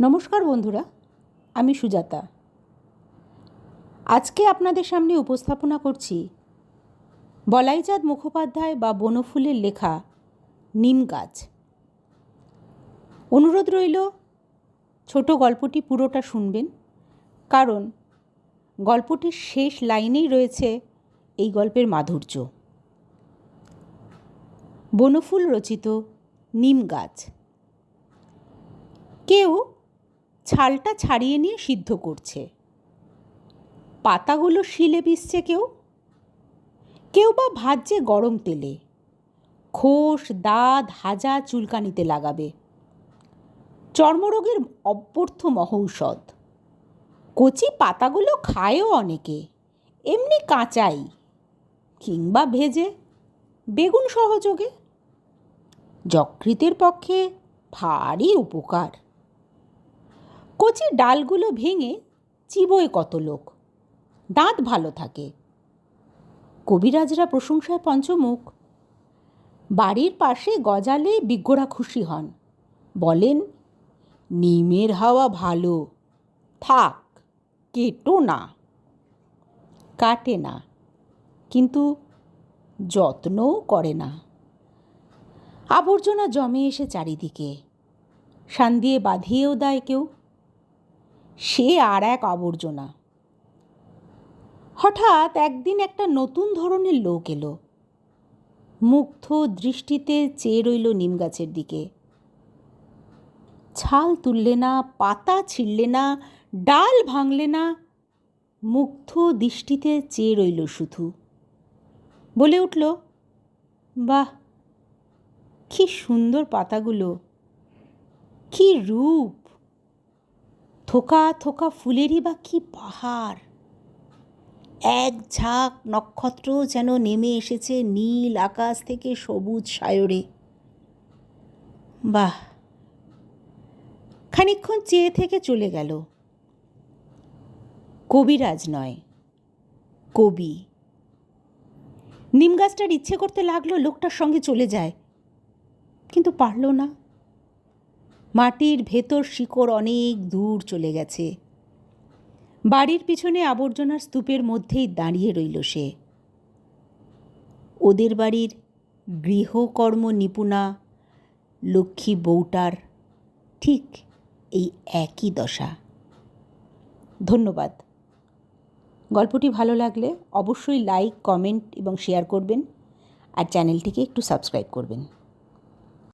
নমস্কার বন্ধুরা, আমি সুজাতা। আজকে আপনাদের সামনে উপস্থাপনা করছি বলাইচাঁদ মুখোপাধ্যায় বা বনফুলের লেখা নিম গাছ। অনুরোধ রইল, ছোট গল্পটি পুরোটা শুনবেন, কারণ গল্পটির শেষ লাইনেই রয়েছে এই গল্পের মাধুর্য। বনফুল রচিত নিম গাছ। কেউ ছালটা ছাড়িয়ে নিয়ে সিদ্ধ করছে। পাতাগুলো শিলে পিসছে কেউ? কেউ বা ভাজছে গরম তেলে। খোস, দাঁত, হাজা চুলকানিতে লাগাবে। চর্মরোগের অব্যর্থ মহৌষধ। কচি পাতাগুলো খায়ও অনেকে। এমনি কাঁচাই। কিংবা ভেজে। বেগুন সহযোগে। যকৃতের পক্ষে ভারী উপকার। কচি ডালগুলো ভেঙে চিবোয় কত লোক। দাঁত ভালো থাকে। কবিরাজরা প্রশংসায় পঞ্চমুখ। বাড়ির পাশে গজালে বিজ্ঞরা খুশি হন। বলেন, নিমের হাওয়া ভালো। থাক, কেটো না। কাটে না, কিন্তু যত্নও করে না। আবর্জনা জমে এসে চারিদিকে। শান দিয়ে বাঁধিয়েও দেয় কেউ। সে আর এক আবর্জনা। হঠাৎ একদিন একটা নতুন ধরনের লোক এলো। মুগ্ধ দৃষ্টিতে চেয়ে রইল নিম গাছের দিকে। ছাল তুললে না, পাতা ছিঁড়লে না, ডাল ভাঙলে না, মুগ্ধ দৃষ্টিতে চেয়ে রইল শুধু। বলে উঠল, বাহ, কি সুন্দর পাতাগুলো, কি রূপ! থোকা থোকা ফুলেরই বা কি পাহাড়? এক ঝাঁক নক্ষত্র যেন নেমে এসেছে নীল আকাশ থেকে সবুজ সায়রে। বাহ! খানিক্ষণ চেয়ে থেকে চলে গেল। কবিরাজ নয়, কবি। নিম গাছটার ইচ্ছে করতে লাগল লোকটার সঙ্গে চলে যায়, কিন্তু পারল না। মাটির ভেতর শিকড় অনেক দূর চলে গেছে। বাড়ির পিছনে আবর্জনার স্তূপের মধ্যেই দাঁড়িয়ে রইল সে। ওদের বাড়ির গৃহকর্ম নিপুণা লক্ষ্মী বউটার ঠিক এই একই দশা। ধন্যবাদ। গল্পটি ভালো লাগলে অবশ্যই লাইক, কমেন্ট এবং শেয়ার করবেন আর চ্যানেলটিকে একটু সাবস্ক্রাইব করবেন।